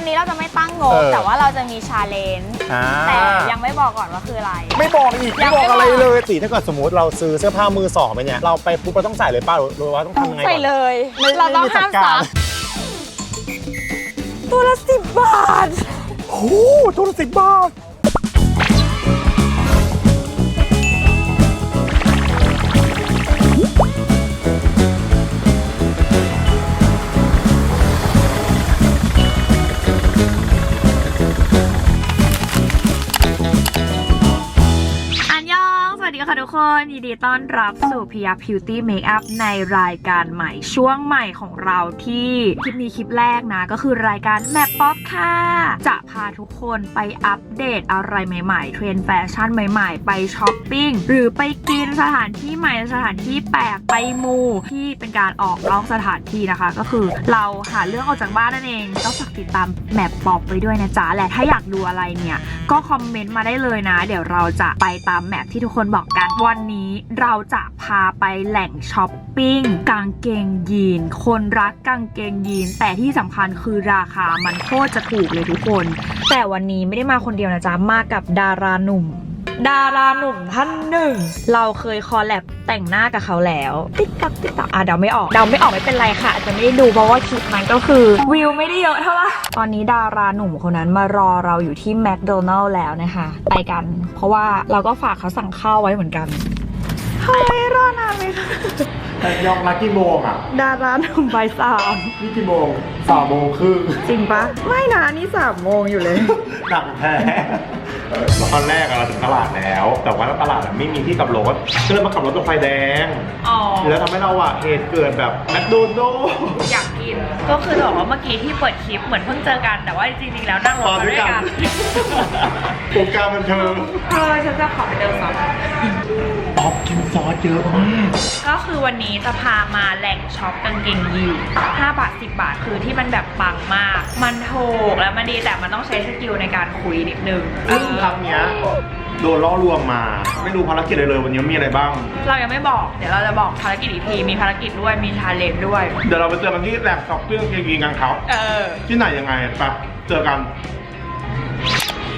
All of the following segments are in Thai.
วันนี้เราจะไม่ตั้งงบ เออ แต่ว่าเราจะมีชาเลนจ์อ่าแต่ยังไม่บอกก่อนว่าคืออะไร ไม่บอกอีกยัไม่งบอกไม่อะไรบอกเลยตีถ้าเกิดสมมติเราซื้อเสื้อผ้ามือสองไปเนี่ยเราไปปุ๊บเราต้องใส่เลยป้าหรือหรือว่าต้องทำยังไงก่อน ใส่เลย ไม่เราต้องไม่มีจัห้าดมการซักตัวละสิบบาท โอ้โหตัวละสิบบาท นยินดีต้อนรับสู่พิยาพิวตี้เมคอัพในรายการใหม่ช่วงใหม่ของเราที่คลิปนี้คลิปแรกนะ ก็คือรายการแมปป๊อปค่ะ จะพาทุกคนไปอัปเดตอะไรใหม่ๆ เทรนแฟชั่นใหม่ๆ ไปช้อปปิ้ง หรือไปกินสถานที่ใหม่สถานที่แปลกไปมูที่เป็นการออกนอกสถานที่นะคะ ก็คือเราหาเรื่องออกจากบ้านนั่นเองก็ฝากติดตามแมปป๊อปไปด้วยนะจ๊ะและถ้าอยากดูอะไรเนี่ยก็คอมเมนต์มาได้เลยนะ เดี๋ยวเราจะไปตามแมปที่ทุกคนบอกกันวันนี้เราจะพาไปแหล่งช้อปปิ้งกางเกงยีน คนรักกางเกงยีน แต่ที่สำคัญคือราคามันโคตรจะถูกเลยทุกคน แต่วันนี้ไม่ได้มาคนเดียวนะจ๊ะ มากับดาราหนุ่ม ดาราหนุ่มท่านหนึ่ง เราเคยคอลแลบแต่งหน้ากับเขาแล้ว ติ๊กตักติ๊กตักอะเดาไม่ออกเดาไม่ออกไม่เป็นไรค่ะอาจจะไม่ได้ดูเพราะว่าคลิปนั้นก็คือวิวไม่ได้เยอะเท่าไหร่ตอนนี้ดาราหนุ่มคนนั้นมารอเราอยู่ที่แมคโดนัลล์แล้วนะคะ ไปกัน เพราะว่าเราก็ฝากเขาสั่งข้าวไว้เหมือนกัน เฮ้ยรอนานไหมคะแต่ยองนักกี่โมงอะ ดาราหนุ่มใบสามนี่กี่โมงสามโมงครึ่งจริงปะไม่นะนี่สามโมงอยู่เลย หนักแท้เออ ตอนแรกอะเราถึงตลาดแล้ว แต่ว่าตลาดอะไม่มีที่กลับรถก็เลยมาขับรถตรงไฟแดง อ๋อ แล้วทำให้เราอะเหตุเกิดแบบแมคโดนัลล์อยากกิน ก็คือจะบอกว่าเมื่อกี้ที่เปิดคลิปเหมือนเพิ่งเจอกัน แต่ว่าจริงๆแล้วนั่งรถมาด้วยกันวงการบันเทิงเออฉันจะขอไปเดินซอฟออกกินซอสเยอะมากก็คือวันนี้จะพามาแหล่งช็อปกางเกงยีน5บาท 10 บาทคือที่มันแบบปังมาก มันถูกแล้วมันดีแต่มันต้องใช้สกิลในการคุยนิดนึงซึ่งครั้งเนี้ยโดนล่อลวงมา ไม่รู้ภารกิจอะไรเลยวันนี้มีอะไรบ้าง เรายังไม่บอก เดี๋ยวเราจะบอกภารกิจอีกที มีภารกิจด้วย มีชาเลนจ์ด้วย เดี๋ยวเราไปเจอกันที่แหล่งช็อปปิ้งเกงยีนกันครับเออ ที่ไหนยังไงไปเจอกัน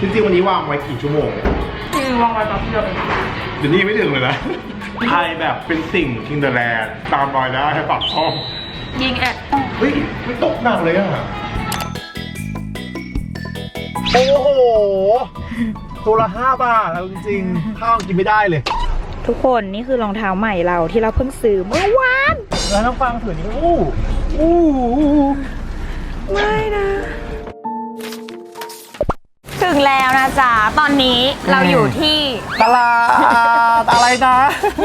จริงๆวันนี้วางไว้กี่ชั่วโมง คือวางไว้ตอนที่เราไปเดี๋ยวนี้ยังไม่ถึงเลยนะ ใครแบบเป็นสิ่งทิงเดอร์แลนด์ตามรอยได้ให้ปากช่องยิงแอดเฮ้ยไม่ตกหนักเลยอะ โอ้โห ตัวละห้าบาทแล้วจริงๆข้าวกินไม่ได้เลย ทุกคนนี่คือรองเท้าใหม่เราที่เราเพิ่งซื้อเมื่อวานแล้วน้องฟังถือนี่อู้อู้ไม่นะถึง แล้วนะจ๊ะ ตอนนี้เราอยู่ที่ตลาดอะไรนะ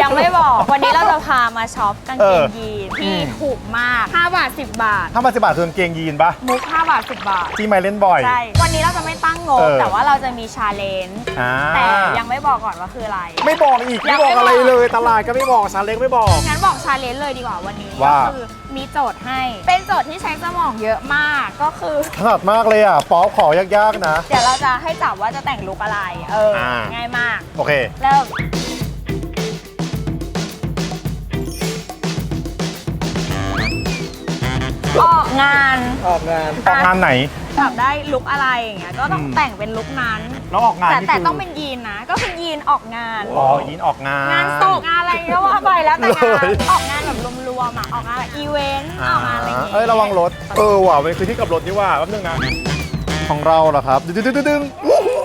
ยังไม่บอก วันนี้เราจะพามาช็อปกางเกงเออยีนที่อืมถูกมาก 5 บาท 10 บาท ถ้ามาสิบบาทคือกางเกงยีนปะมุก5บาท 10 บาท ที่ไม่เล่นบ่อย ใช่ วันนี้เราจะไม่ตั้งงบ เออ แต่ว่าเราจะมีชาเลนจ์ อ่าแต่ยังไม่บอกก่อนว่าคืออะไร ไม่บอกอีกยัไม่งบไม่อกอะไรบอกเลย ตลาดก็ไม่บอกชาเล็กไม่บอก งั้นบอกชาเลนจ์เลยดีกว่าวันนี้ว่า ก็คือ มีโจทย์ให้ เป็นโจทย์ที่ใช้สมองเยอะมากก็คือ ถนัดมากเลยอะ ป๊อปขอยากๆนะ เดี๋ยวเราจะให้จับว่าจะแต่งลุคอะไร เอออ่าง่ายมาก โอเค เริ่ม ออกงานออกงาน ออกงานไหน จับได้ลุคอะไรอย่างเงี้ยก็ต้องอืม แต่งเป็นลุคนั้น แล้วออกงานแต่นี่แต่คือต้องเป็นยีนนะ ก็คือยีนออกงาน อ๋อยินออกงาน งานศพงานอะไรก็ว่าไปแล้วแต่งานเลยออกงาน แบบรวมๆอะออกงานแบบอีเวนต์ออกงานอะไรอย่างเงี้ยเอ้ยระวังรถ เออว่ะมันคือที่กลับรถนี่ว่าแป๊บนึงนะ ของเราเหรอครับ ดึงดึงดึงดึงวู้ฮู้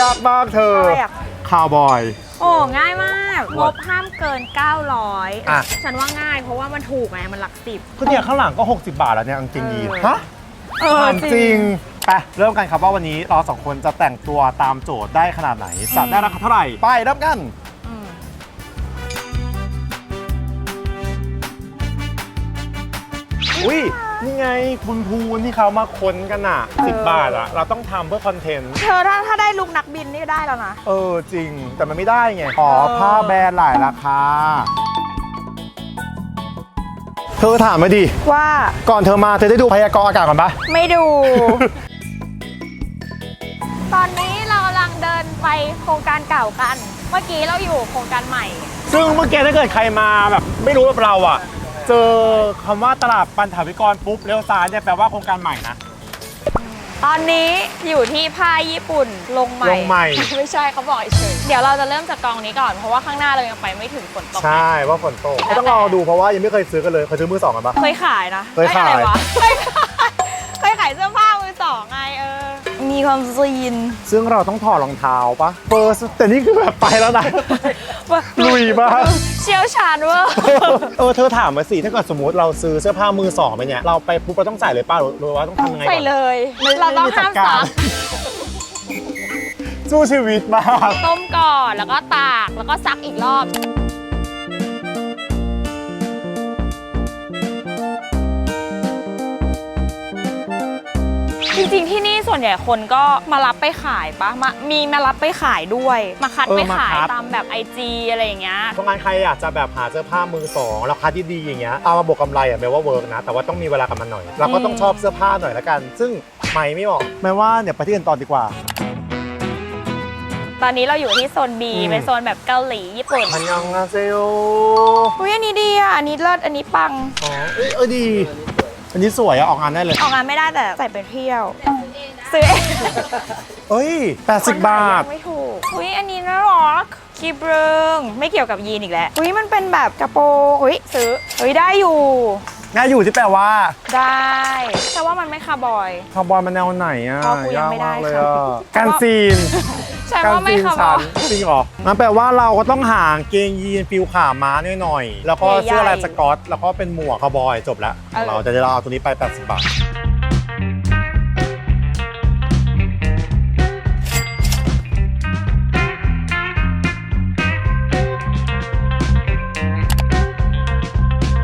ยากมากเธออะไรอะ คาวบอย โอ้ง่ายมากงบห้ามเกิน 900อะ ฉันว่าง่ายเพราะว่ามันถูกไงมันหลักสิบก็เนี่ยข้างหลังก็ 60 บาทแล้วเนี่ยกางเกงยีนเออ ฮะ เออถามจริงไปเริ่มกันครับว่าวันนี้เราสองคนจะแต่งตัวตามโจทย์ได้ขนาดไหนจะได้ราคาเท่าไหร่ ไปเริ่มกัน อุ้ยนี่ไงคุณภูนที่เขามาค้นกันอะ10บาทอะ เราต้องทำเพื่อคอนเทนต์ เธอถ้าถ้าได้ลุกนักบินนี่ได้แล้วนะ เออจริงแต่มันไม่ได้ไงขอเออผ้าแบรนด์หลายราคา เธอถามมาดิ ว่าก่อนเธอมาเธอได้ดูพยากรณ์อากาศก่อนปะไม่ดู ตอนนี้เรากำลังเดินไปโครงการเก่ากัน เมื่อกี้เราอยู่โครงการใหม่ ซึ่งเมื่อกี้ถ้าเกิดใครมาแบบ ไม่รู้แบบเราอะ เจอคำว่าตลาดปันถาวิกรปุ๊บเลี้ยวซ้ายเนี่ยแปลว่าโครงการใหม่นะ ตอนนี้อยู่ที่ผ้าญี่ปุ่นลงใหม่ลงใหม่ ไม่ใช่เขาบอกเฉยเดี๋ยวเราจะเริ่มจากกองนี้ก่อนเพราะว่าข้างหน้าเรายังไปไม่ถึงฝนตก ใช่ว่าฝนตกก็ต้องรอดูเพราะว่ายังไม่เคยซื้อกันเลยเคยซื้อมือสองกันปะ เคยขายนะเคยขาย อ้อะไรวะเคยขายเคยขายเสื้อผ้ามือสองไงเออ มีความซีนซึ่งเราต้องถอดรองเท้าปะเฟิร์สแต่นี่คือแบบไปแล้วนะ ลุยมาก เชี่ยวชาญเวอร์ เออเธอถามมาสิถ้าเกิดสมมติเราซื้อเสื้อผ้ามือสองไปเนี่ยเราไปปุ๊บเราต้องใส่เลยป้าหรือว่าต้องทำยังไงก่อนใส่เลย ไม่เราต้องไม่มีห้ามจัดการซักสู้ชีวิตมาก ต้มก่อนแล้วก็ตากแล้วก็ซักอีกรอบ ริงๆที่นี่ส่วนใหญ่คนก็มารับไปขายปะมามีมารับไปขายด้วย มาคัดเออไปมาขายคัด ตามแบบ IG อะไรอย่างเงี้ยเพราะงั้นใครอยากจะแบบหาเสื้อผ้ามือสองราคาที่ดีอย่างเงี้ยเอามาบวกกำไรอะแปลว่าเวิร์กนะ แต่ว่าต้องมีเวลากับมันหน่อย เราก็ต้องอืมชอบเสื้อผ้าหน่อยละกัน ซึ่งไม่ไม่เหมาะแม้ว่าเนี่ยไปที่อื่นต่อดีกว่า ตอนนี้เราอยู่ที่โซน B อืม เป็นโซนแบบเกาหลีญี่ปุ่นมันยังอาเซโออุ้ยอันนี้ดีอะ อันนี้เลิศอันนี้ปัง อ๋อเอ้ยเออดี อันนี้สวยอะออกงานได้เลย ออกงานไม่ได้แต่ใส่ไปเที่ยว ซื้อเองเอ้ย 80 บาท ไม่ถูก อุ้ยอันนี้น่ารักคีบเริงไม่เกี่ยวกับยีนอีกแล้ว อุ้ยมันเป็นแบบกระโปรงอุ้ยซื้ออุ้ยได้อยู่ ง่ายอยู่ที่แปลว่าได้ แต่ว่ามันไม่คาร์บอย คาร์บอยมันแนวไหนอะเพราะกูยังไม่ได้ากเลยค่ะอะการซีน ใช่การว่าไม่ซีนคาร์บฉัอนยจริงเหรอนั่นแปลว่าเราก็ต้องหาเกงยีนฟิลขาม้าหน่อยๆแล้วก็ใหญ่ๆเสื้อลายสกอต แล้วก็เป็นหมวกคาร์บอยจบแล้ว เออ เราจะได้เราเอาตัวนี้ไป 80 บาท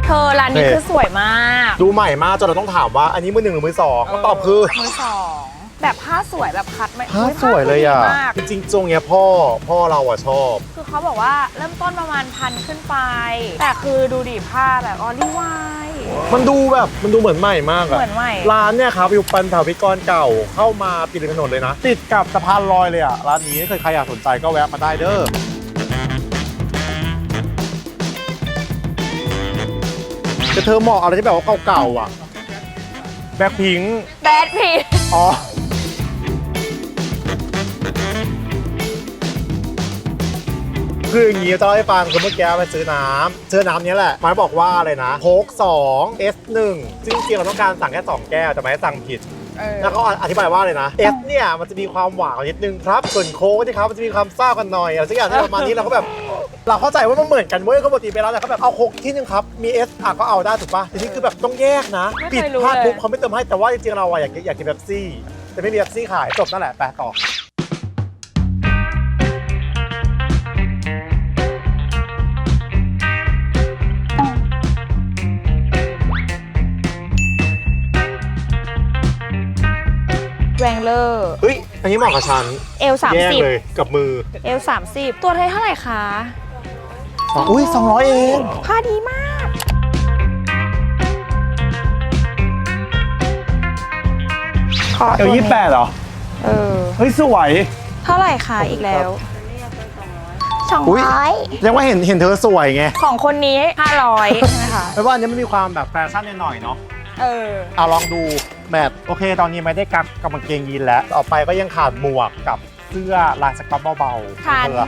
เธอร้านนี้โอเคคือสวยมาก ดูใหม่มากจนเราต้องถามว่าอันนี้มือหนึ่งหรือมือสองคำตอบคือมือสอง แบบผ้าสวยแบบคัดไม่ผ้าอุ๊สวยเลยอะผ้าดีมากจริงๆจงเนี้ยพ่อพ่อเราอะชอบ คือเขาบอกว่าเริ่มต้นประมาณพันขึ้นไป แต่คือดูดิผ้าแบบออลิวายมันดูแบบมันดูเหมือนใหม่มากอะเหมือนใหม่ ร้านเนี่ยครับอยู่ปันถาวิกรเก่าเข้ามาปิดถนนเลยนะ ติดกับสะพานลอยเลยอะร้านนี้ถ้าเกิดใครอยากสนใจก็แวะมาได้เด้อแต่เธอเหมาะอะไรที่แบบว่าเก่าๆอะ แบ็คพิงแบดพีอ๋อ คืออย่างนี้จะเล่าให้ฟังคือเมื่อกี้ไปซื้อน้ำซื้อน้ำเนี้ยแหละหมายบอกว่าอะไรนะโค้ก2 S 1ซึ่งจริงๆเราต้องการสั่งแค่2แก้วแต่หมายสั่งผิดแล้วเขาอธิบายว่าเลยนะ S เนี่ยมันจะมีความหวานนิดนึงครับ ส่วนโค้กที่ครับมันจะมีความซ่ากันหน่อยอะไรสักอย่างที่ประมาณนี้เราก็แบบ เราเข้าใจว่ามันเหมือนกันเว้ยเขาปกติไปแล้วแต่เขาแบบเอาโค้กที่นึงครับ มี S อะก็เอาได้ถูกปะแต่นี่คือแบบต้องแยกนะไม่ปิดเคยรู้พลาดเลยปุ๊บเขาไม่เติมให้แต่ว่าจริงๆเราอะอยากอยากกินเบปซี่ แต่ไม่มีเบปซี่ขายจบนั่นแหละไปต่อ เลอร์ เฮ้ย อันนี้เหมาะกับฉันเอลสามแยกสิบเลยกับมือเอลสามสิบตัวเธอเท่าไหร่คะอุ้ย200 เอง ผ้าดีมาก ขอเอตัวลนี้ยี่แปดเหรอ เออ เฮ้ย สวย เท่าไหร่คะอีกแล้วสองอุ๊ย ร้อยยังว่าเห็นเห็นเธอสวยไงของคนนี้ห้าร้อยใช่ไหมคะไม่ว่าอันนี้มันมีความแบบแฟชั่นหน่อยๆเนาะ เออ เอาลองดู แบบโอเค ตอนนี้ไม่ได้กักกับกางเกงยีนแล้วต่อไปก็ยังขาดหมวกกับเสื้อลายสก๊อตเบาๆขาดเธอ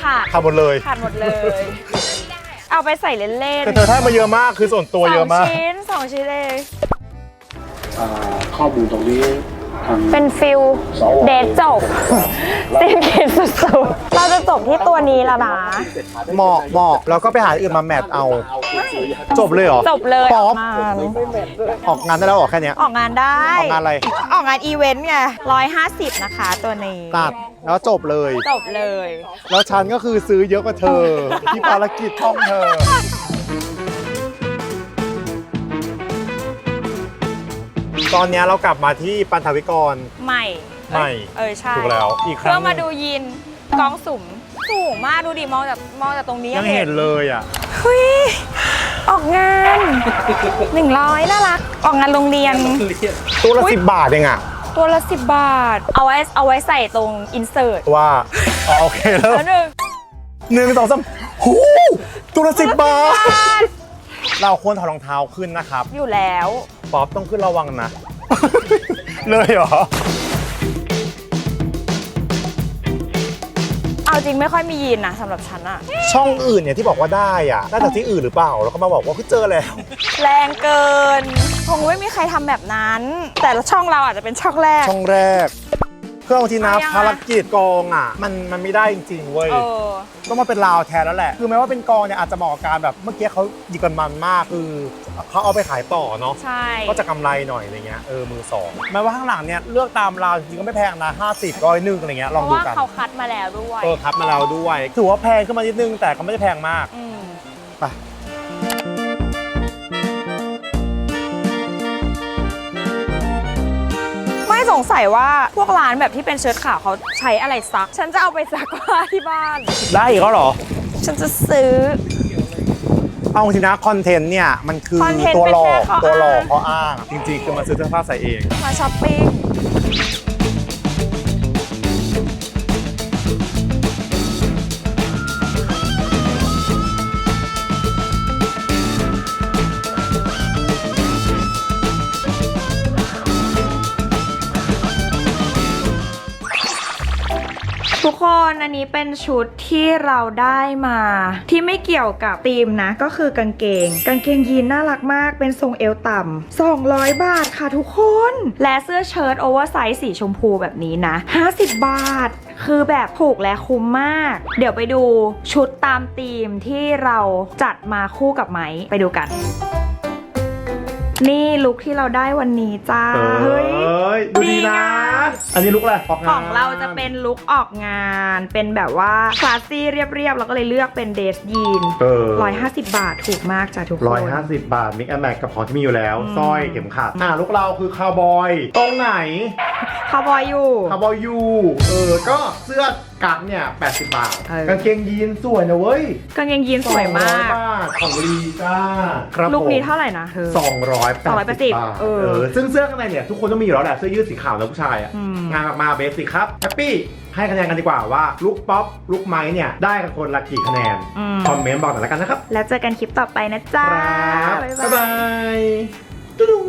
ขาดขาดหมดเลยขาดหมดเลย เอาไปใส่เล่นแต่เธอได้มาเยอะมากคือส่วนๆตัวเยอะมากสองชิ้นสองชิ้นเลย อ่าข้อมูลตรงนี้ทาง เป็นฟิลเดทจบสิ้นคิดสุดๆ เราจะจบที่ตัวนี้แล้วนะ เหมาะเหมาะแล้วก็ไปหาอื่นมาแมทเอา จบเลยเหรอ จบเลยป๊อออปกงานออกงานได้แล้วเหรอแค่เนี้ยออกงานได้ ออกงานอะไรออกงานอีเวนต์ไงร้อยห้าสิบนะคะตัวนี้ ตัดแล้วจบเลย จบเลย แล้วฉันก็คือซื้อเยอะกว่าเธอ ที่ภารกิจท่องเธอ ตอนเนี้ยเรากลับมาที่ปันถาวิกร ใหม่ใหม่ เออใช่ถูกแล้วอีกครั้งเพื่อมาดูยินกองสุ่มสูงมากดูดิมองจากมองจากตรงนี้ยังเห็นเลยอะเฮ้ยออกงานหนึ่งร้อยน่ารัก ออกงานโรงเรียน ตัวละอุ๊ยสิบบาทเองอะตัวละสิบบาท เอาไว้เอาไว้ใส่ตรงอินเสิร์ตว่าอ๋อโอเคแล้วแล้วหนึ่งหนึ่งสองสามหูตัวละสิบบาท เราควรถอดรองเท้าขึ้นนะครับ อยู่แล้ว ป๊อปต้องขึ้นระวังนะ เลยเหรอ เอาจริงไม่ค่อยมียีนนะสำหรับฉันอะช่องอื่นเนี่ยที่บอกว่าได้อะได้จากที่อื่นหรือเปล่า แล้วก็มาบอกว่าคือเจอแล้ว แรงเกิน คงไม่มีใครทำแบบนั้น แต่ละช่องเราอาจจะเป็นช่องแรก ช่องแรก เครื่องบางทีนะเอายังไง ภารกิจกองอะ มันมันไม่ได้จริงๆเว้ย เออ ต้องมาเป็นลาวแทนแล้วแหละ คือแม้ว่าเป็นกองเนี่ยอาจจะเหมาะกับการแบบเมื่อกี้เขาดีกันมันมาก คือเขาเอาไปขายต่อเนาะ ใช่ ก็จะกำไรหน่อยอะไรเงี้ย เออ มือสองแม้ว่าข้างหลังเนี่ยเลือกตามราวจริงๆก็ไม่แพงนะ50ร้อยหนึ่งอะไรเงี้ยเพลองราะดูว่ากันเขาคัดมาแล้วด้วย เออครับมาแล้วด้วย ถือว่าแพงขึ้นมานิดนึงแต่ก็ไม่ได้แพงมากอืมไป สงสัยว่าพวกร้านแบบที่เป็นเชิ้ตขาวเขาใช้อะไรซัก ฉันจะเอาไปซักผ้าที่บ้าน ได้อีกแล้วเหรอ ฉันจะซื้อ เอาจริงนะคอนเทนต์เนี่ย มันคือคอนเทนต์ตัวหลอกเป็นแค่ข้อตัวหลอกอ้าง ข้ออ้าง จริงๆ คือมาซื้อเสื้อผ้าใส่เอง มาช้อปปิ้ง ทุกคนอันนี้เป็นชุดที่เราได้มา ที่ไม่เกี่ยวกับธีมนะ ก็คือกางเกง กางเกงยีนน่ารักมาก เป็นทรงเอวต่ำ200 บาทค่ะทุกคน และเสื้อเชิ้ตโอเวอร์ไซส์สีชมพูแบบนี้นะ 50 บาท คือแบบถูกและคุ้มมาก เดี๋ยวไปดูชุดตามธีมที่เราจัดมาคู่กับไหมไปดูกันนี่ลุคที่เราได้วันนี้จ้า เฮ้ย ดูดีนะดีงาม อันนี้ลุกอะไรออกงาน ของเราจะเป็นลุคออกงาน เป็นแบบว่าคลาสซี่เรียบๆแล้วก็เลยเลือกเป็นเดสยีนเออ150บาทถูกมากจ้ะทุกคน ร้อยห้าสิบบาทมิกแอนแม็กกับของที่มีอยู่แล้วอืม สร้อยเข็มขัดอ่าลุกเราคือคาวบอย ตรงไหน คาวบอยอยู่ คาวบอยยูเออ ก็เสื้อ กั๊กเนี่ย 80 บาท เออ กางเกงยีนสวยนะเว้ยกางเกงยีนสวยมาก 200บาทของลีจ้าครับลุคนี้ผมเท่าไหร่นะเธอสองร้อยแปด280สิบบาทเออซึ่งเสื้อข้างในเนี่ยทุกคนต้องมีอยู่แล้วแหละเสื้อยืดสีขาวนะผู้ชายอะอืม งานออกมาเบสิกครับแฮปปี้ให้คะแนนกันดีกว่าว่าลุคป๊อปลุคไม้เนี่ยได้กันคนละกี่คะแนนอืมคอมเมนต์บอกหน่อยแล้วกันนะครับแล้วเจอกันคลิปต่อไปนะจ๊ะ ครับบ๊ายบ๊ายบายบายตุ๊ดง